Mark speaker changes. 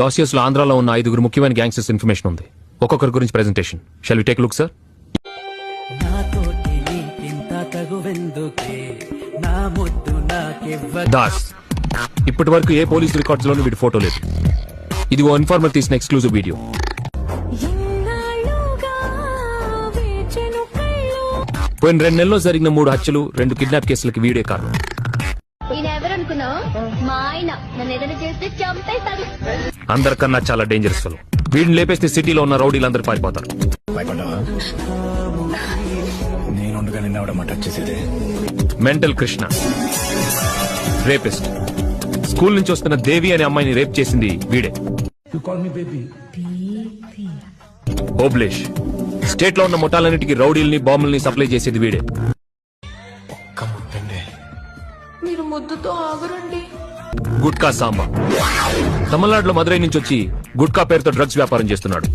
Speaker 1: డాసియస్లో ఆంధ్రాలో ఉన్న ఐదుగురు ముఖ్యమైన గ్యాంగ్స్టర్స్ ఇన్ఫర్మేషన్ ఉంది. ఒక్కొక్కరి గురించి presentation shall we take look sir Das ఇప్పటి వరకు ఏ పోలీస్ రికార్డ్స్ లోనూ వీడి ఫోటో లేదు. ఇది ఓ ఇన్ఫార్మర్ తీసిన ఎక్స్క్లూజివ్ వీడియో పోయిన రెండు నెలల్లో జరిగిన మూడు హత్యలు రెండు కిడ్నాప్ కేసులకి వీడే కారణం.
Speaker 2: ఈయన ఎవరనుకున్నావు? మా ఆయన. నన్ను ఏదైనా చేస్తే చంపేస్తాడు.
Speaker 1: అందరికన్నా చాలా డేంజరస్ ఫెలో వీడిని లేపేస్తే సిటీలో ఉన్న రౌడీలందరూ పారిపోతారు. మెంటల్ కృష్ణ రేపిస్ట్ స్కూల్ నుంచి వస్తున్న దేవి అనే అమ్మాయిని రేప్ చేసింది వీడే. ఓబ్లేష్ స్టేట్లో ఉన్న ముఠాలన్నిటికీ రౌడీల్ని బాంబుల్ని సప్లై చేసేది వీడే.
Speaker 3: మీరు ముద్దుతో ఆగురండి.
Speaker 1: గుట్కా సాంబా. తమిళనాడులో మదురై నుంచి వచ్చి గుట్కా పేరుతో డ్రగ్స్ వ్యాపారం చేస్తున్నాడు.